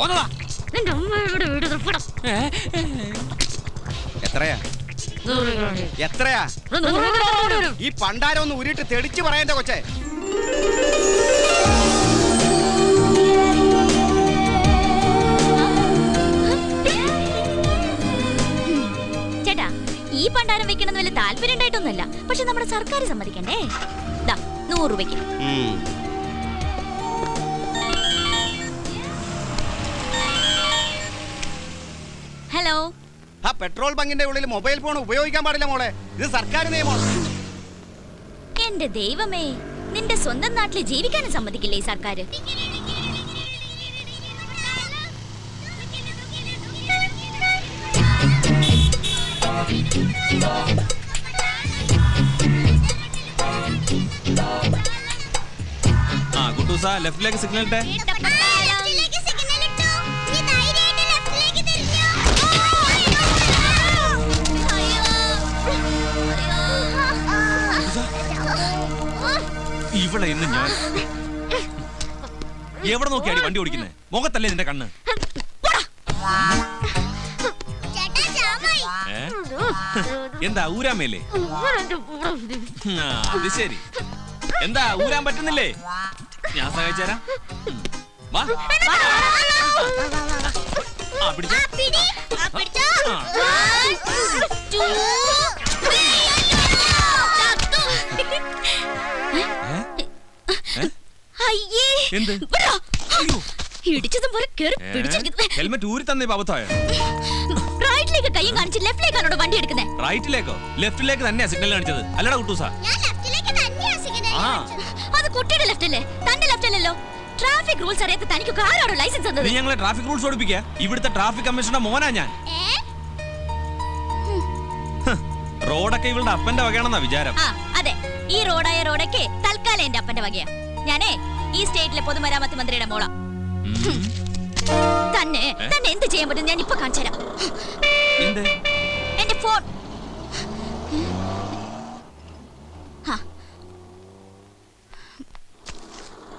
പോന്നതാ. നിന്റെ അമ്മയുടെ വീട് തൃപ്പടം? എത്രയാ? എത്രയാ? ഈ പണ്ടാരം ഒന്ന് ഉരുട്ട് തെളിച്ച് പറയണ്ട കൊച്ചേ. ചേട്ടാ ഈ പണ്ടാരം വെക്കണമെന്ന് വലിയ താല്പര്യം ഉണ്ടായിട്ടൊന്നുമല്ല. പക്ഷെ നമ്മുടെ സർക്കാർ സമ്മതിക്കണ്ടേ? ദാ നൂറ് രൂപയ്ക്ക്. ആ പെട്രോൾ ബങ്കിന്റെ ഉള്ളിൽ മൊബൈൽ ഫോൺ ഉപയോഗിക്കാൻ പാടില്ല മോളെ. ഇത് സർക്കാർ നിയമമാണ് എന്റെ ദൈവമേ നിന്റെ സ്വന്തം നാട്ടിൽ ജീവിക്കാനും സമ്മതിക്കില്ലേ ഈ സർക്കാർ ആ കുട്ടൂസ ലെഫ്റ്റിലേക്ക് സിഗ്നൽ ഇട്ടെ. ഇവിടെ ഇന്ന് ഞാൻ എവിടെ നോക്കിയാടി വണ്ടി ഓടിക്കുന്നത് മുഖത്തല്ലേ നിന്റെ കണ്ണ്? ഏ? എന്താ ഊരാമേലേ? ആ, അത് ശരി. എന്താ ഊരാൻ പറ്റുന്നില്ലേ? ഞാൻ സഹായിച്ചുതരാം. ഉം. വാ. ആ പിടിച്ചോ. ആ. അയ്യേ. എന്ത്? വിടോ. അയ്യോ. ഇടിച്ചതും പോലെ കേറി ഏ? പിടിച്ചിരിക്കുന്നത് ഹെൽമെറ്റ് ഊരി തന്നെ അബദ്ധമായോ റൈറ്റിലേക്ക് കൈയും കാണിച്ച് ലെഫ്റ്റിലേക്കാണോ വണ്ടി എടുക്കുന്നത് റൈറ്റിലേക്കോ? ലെഫ്റ്റിലേക്ക് തന്നെയാ സിഗ്നൽ കാണിച്ചത്. അല്ലടാ കുട്ടൂസ. ആ. അത് കുട്ടിയുടെ ലെഫ്റ്റ് അല്ലേ? തന്റെ ലെഫ്റ്റ് അല്ലല്ലോ. ട്രാഫിക് റൂൾസ് അറിയാത്ത തനിക്കൊക്കെ ആരാണോ ലൈസൻസ് തന്നത്? ഞങ്ങളെ ട്രാഫിക് റൂൾസ് ഓടിപ്പിക്കുക ഇവിടുത്തെ ട്രാഫിക് കമ്മീഷണർ മോനാ ഞാൻ. റോഡൊക്കെ ഇവളുടെ അപ്പന്റെ വകയാണെന്നാ വിചാരം. ആ അതെ. ഈ റോഡായ റോഡൊക്കെ തൽക്കാലം എന്റെ അപ്പന്റെ വകയാ. ഞാനേ ഈ സ്റ്റേറ്റിലെ പൊതുമരാമത്ത് മന്ത്രിയുടെ മോള. തന്നെ തന്നെ എന്ത് ചെയ്യാൻ പറ്റും? ഞാൻ ഇപ്പൊ കാണിച്ചു തരാം. എന്റെ ഫോൺ. ആ.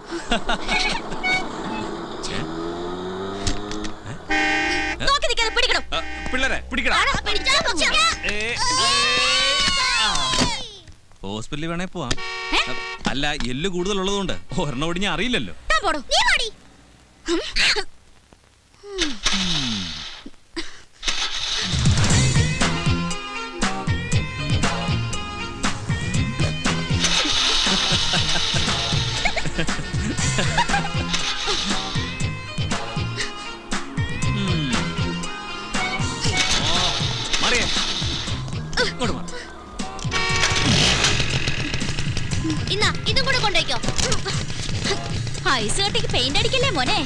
ഹോസ്പിറ്റലിൽ വേണേ പോവാം. അല്ല എല്ല് കൂടുതലുള്ളതുകൊണ്ട് ഒരെണ്ണം ഓടി ഞാൻ അറിയില്ലല്ലോ ഇന്നാ ഇതും കൂടെ കൊണ്ടുവയ്ക്കോ ഐസ് കട്ടിക്ക് പെയിന്റ് അടിക്കല്ലേ മോനെ?